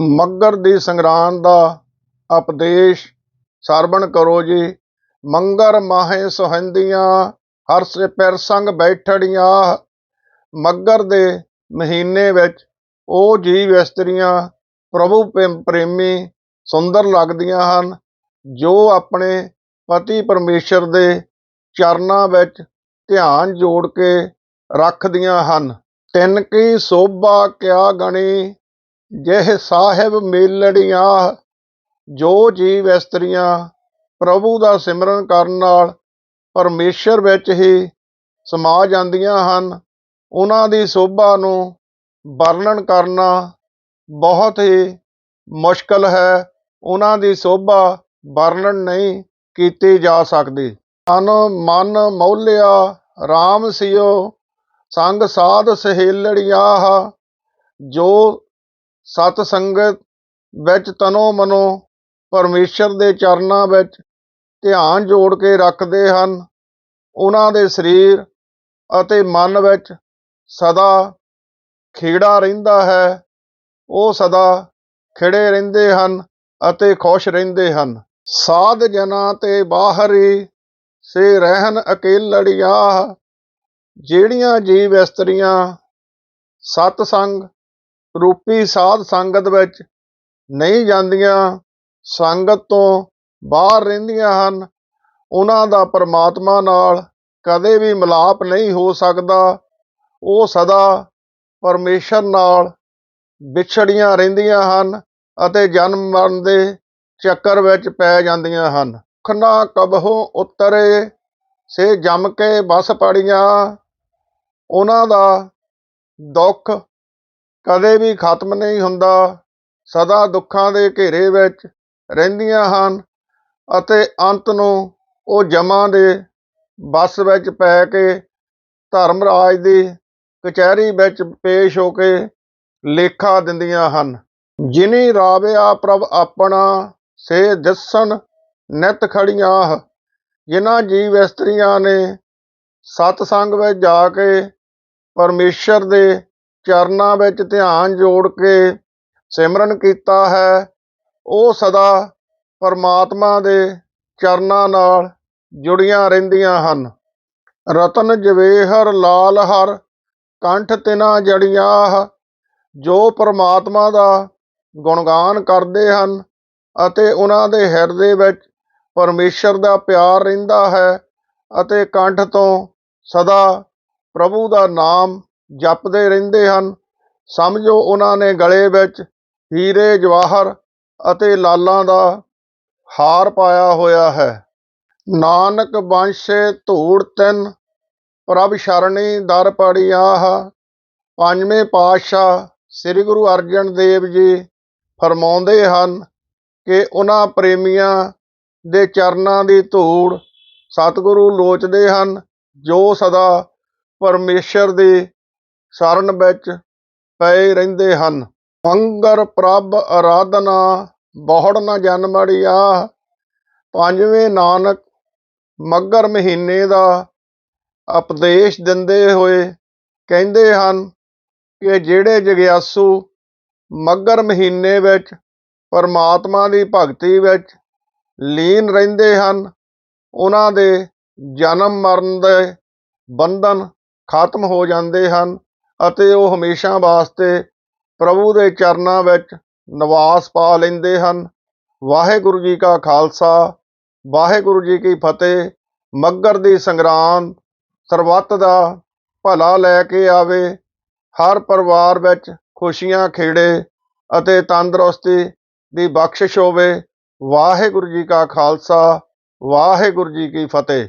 ਮੱਗਰ ਦੀ ਸੰਗਰਾਂਦ ਦਾ ਉਪਦੇਸ਼ ਸਰਵਣ ਕਰੋ ਜੀ। ਮੰਗਰ ਮਾਹੇ ਸੁਹੰਦੀਆਂ ਹਰ ਸੇ ਪਿਰ ਸੰਗ ਬੈਠੜੀਆਂ। ਮੱਗਰ ਦੇ ਮਹੀਨੇ ਵਿੱਚ ਉਹ ਜੀਵ ਇਸਤਰੀਆਂ, ਪ੍ਰਭੂ ਪ੍ਰੇਮ- ਪ੍ਰੇਮੀ ਸੁੰਦਰ ਲੱਗਦੀਆਂ ਹਨ, ਜੋ ਆਪਣੇ ਪਤੀ ਪਰਮੇਸ਼ਰ ਦੇ ਚਰਨਾਂ ਵਿੱਚ ਧਿਆਨ ਜੋੜ ਕੇ ਰੱਖਦੀਆਂ ਹਨ। ਤਿੰਨ ਕੀ ਸੋਭਾ ਕਿਆ ਗਣੀ ਜਿਹ ਸਾਹਿਬ ਮੇਲੜੀਆਂ, ਜੋ ਜੀਵ ਇਸਤਰੀਆਂ, ਪ੍ਰਭੂ ਦਾ ਸਿਮਰਨ ਕਰਨ ਨਾਲ ਪਰਮੇਸ਼ਰ ਵਿੱਚ ਹੀ ਸਮਾ ਜਾਂਦੀਆਂ ਹਨ, ਉਹਨਾਂ ਦੀ ਸੋਭਾ ਨੂੰ ਵਰਣਨ ਕਰਨਾ ਬਹੁਤ ਹੀ ਮੁਸ਼ਕਲ ਹੈ। ਉਹਨਾਂ ਦੀ ਸੋਭਾ ਵਰਣਨ ਨਹੀਂ ਕੀਤੀ ਜਾ ਸਕਦੀ। ਤਨ ਮਨ ਮੌਲਿਆ RAM ਸਿਓ, ਸੰਗ ਸਾਧ ਸਹੇਲੜੀਆਂ, ਜੋ ਸਤ ਸੰਗਤ ਵਿੱਚ ਤਨੋ ਮਨੋ ਪਰਮੇਸ਼ਰ ਦੇ ਚਰਨਾਂ ਵਿੱਚ ਧਿਆਨ ਜੋੜ ਕੇ ਰੱਖਦੇ ਹਨ। ਉਹਨਾਂ ਦੇ ਸਰੀਰ ਅਤੇ ਮਨ ਵਿੱਚ ਸਦਾ ਖੇੜਾ ਰਹਿੰਦਾ ਹੈ। ਉਹ ਸਦਾ ਖਿੜੇ ਰਹਿੰਦੇ ਹਨ ਅਤੇ ਖੁਸ਼ ਰਹਿੰਦੇ ਹਨ। ਸਾਧ ਜਨਾਂ ਤੇ ਬਾਹਰੀ ਸੇ ਰਹਿਨ ਅਕੇਲੜੀਆਂ ਜਿਹੜੀਆਂ ਜੀਵ ਇਸਤਰੀਆਂ, ਸਤ ਸੰਗ ਰੂਪੀ ਸਾਧ ਸੰਗਤ ਵਿੱਚ ਨਹੀਂ ਜਾਂਦੀਆਂ, ਸੰਗਤ ਤੋਂ ਬਾਹਰ ਰਹਿੰਦੀਆਂ ਹਨ। ਉਹਨਾਂ ਦਾ ਪਰਮਾਤਮਾ ਨਾਲ ਕਦੇ ਵੀ ਮਿਲਾਪ ਨਹੀਂ ਹੋ ਸਕਦਾ। ਉਹ ਸਦਾ ਪਰਮੇਸ਼ਰ ਨਾਲ ਵਿਛੜੀਆਂ ਰਹਿੰਦੀਆਂ ਹਨ ਅਤੇ ਜਨਮ ਮਰਨ ਦੇ ਚੱਕਰ ਵਿੱਚ ਪੈ ਜਾਂਦੀਆਂ ਹਨ। ਖਨਾ ਕਬਹੋ ਉਤਰੇ, ਸੇ ਜਮ ਕੇ ਬਸ ਪੜੀਆਂ। ਉਹਨਾਂ ਦਾ ਦੁੱਖ ਕਦੇ ਵੀ ਖਤਮ ਨਹੀਂ ਹੁੰਦਾ। ਸਦਾ ਦੁੱਖਾਂ ਦੇ ਘੇਰੇ ਵਿੱਚ ਰਹਿੰਦੀਆਂ ਹਨ ਅਤੇ ਅੰਤ ਨੂੰ ਉਹ ਜਮਾਂ ਦੇ ਬਸ ਵਿੱਚ ਪੈ ਕੇ ਧਰਮ ਰਾਜ ਦੀ ਕਚਹਿਰੀ ਵਿੱਚ ਪੇਸ਼ ਹੋ ਕੇ ਲੇਖਾ ਦਿੰਦੀਆਂ ਹਨ। ਜਿਨੀ ਰਾਵਿਆ ਪ੍ਰਭ ਆਪਣਾ ਸੇ ਦਿਸਣ ਨਿਤ ਖੜੀਆਂ ਜਿਨ੍ਹਾਂ ਜੀਵ ਇਸਤਰੀਆਂ ਨੇ ਸਤ ਸੰਗ ਵਿੱਚ ਜਾ ਕੇ ਪਰਮੇਸ਼ਰ ਦੇ ਚਰਨਾਂ ਵਿੱਚ ਧਿਆਨ ਜੋੜ ਕੇ ਸਿਮਰਨ ਕੀਤਾ ਹੈ, ਉਹ ਸਦਾ ਪਰਮਾਤਮਾ ਦੇ ਚਰਨਾਂ ਨਾਲ ਜੁੜੀਆਂ ਰਹਿੰਦੀਆਂ ਹਨ। ਰਤਨ ਜਵੇਹਰ ਲਾਲ ਹਰ ਕੰਠ ਤਿਨਾ ਜੜੀਆਂ, ਜੋ ਪਰਮਾਤਮਾ ਦਾ ਗੁਣਗਾਨ ਕਰਦੇ ਹਨ ਅਤੇ ਉਹਨਾਂ ਦੇ ਹਿਰਦੇ ਵਿੱਚ ਪਰਮੇਸ਼ਰ ਦਾ ਪਿਆਰ ਰਹਿੰਦਾ ਹੈ ਅਤੇ ਕੰਠ ਤੋਂ ਸਦਾ ਪ੍ਰਭੂ ਦਾ ਨਾਮ ਜਪਦੇ ਰਹਿੰਦੇ ਹਨ। ਸਮਝੋ ਉਹਨਾਂ ਨੇ ਗਲੇ ਵਿੱਚ ਹੀਰੇ, ਜਵਾਹਰ ਅਤੇ ਲਾਲਾਂ ਦਾ ਹਾਰ ਪਾਇਆ ਹੋਇਆ ਹੈ। ਨਾਨਕ ਬੰਸ਼ੇ ਧੂੜ ਤਿੰਨ, ਪ੍ਰਭ ਸ਼ਰਣੀ ਦਰ ਪੜੀਆਹ ਪੰਜਵੇਂ ਪਾਤਸ਼ਾਹ ਸ੍ਰੀ ਗੁਰੂ ਅਰਜਨ ਦੇਵ ਜੀ ਫਰਮਾਉਂਦੇ ਹਨ ਕਿ ਉਹਨਾਂ ਪ੍ਰੇਮੀਆਂ ਦੇ ਚਰਨਾਂ ਦੀ ਧੂੜ ਸਤਿਗੁਰੂ ਲੋਚਦੇ ਹਨ, ਜੋ ਸਦਾ ਪਰਮੇਸ਼ਰ ਦੀ ਸ਼ਰਨ ਵਿੱਚ ਪਏ ਰਹਿੰਦੇ ਹਨ। ਮੰਗਰ ਪ੍ਰਭ ਆਰਾਧਨਾ ਬਹੁੜ ਨ ਜਨਮੜਿਆ ਪੰਜਵੇਂ ਨਾਨਕ ਮੱਗਰ ਮਹੀਨੇ ਦਾ ਉਪਦੇਸ਼ ਦਿੰਦੇ ਹੋਏ ਕਹਿੰਦੇ ਹਨ ਕਿ ਜਿਹੜੇ ਜਗਿਆਸੂ ਮੱਗਰ ਮਹੀਨੇ ਵਿੱਚ ਪਰਮਾਤਮਾ ਦੀ ਭਗਤੀ ਵਿੱਚ ਲੀਨ ਰਹਿੰਦੇ ਹਨ, ਉਹਨਾਂ ਦੇ ਜਨਮ ਮਰਨ ਦੇ ਬੰਧਨ ਖਤਮ ਹੋ ਜਾਂਦੇ ਹਨ। ਅਤੇ ਉਹ ਹਮੇਸ਼ਾ ਵਾਸਤੇ ਪ੍ਰਭੂ ਦੇ ਚਰਨਾਂ ਵਿੱਚ ਨਿਵਾਸ ਪਾ ਲੈਂਦੇ ਹਨ। ਵਾਹਿਗੁਰੂ ਜੀ ਕਾ ਖਾਲਸਾ, ਵਾਹਿਗੁਰੂ ਜੀ ਕੀ ਫਤਿਹ। ਮੱਗਰ ਦੀ ਸੰਗਰਾਂਦ ਸਰਬੱਤ ਦਾ ਭਲਾ ਲੈ ਕੇ ਆਵੇ। ਹਰ ਪਰਿਵਾਰ ਵਿੱਚ ਖੁਸ਼ੀਆਂ ਖੇੜੇ ਅਤੇ ਤੰਦਰੁਸਤੀ ਦੀ ਬਖਸ਼ਿਸ਼ ਹੋਵੇ। ਵਾਹਿਗੁਰੂ ਜੀ ਕਾ ਖਾਲਸਾ, ਵਾਹਿਗੁਰੂ ਜੀ ਕੀ ਫਤਿਹ।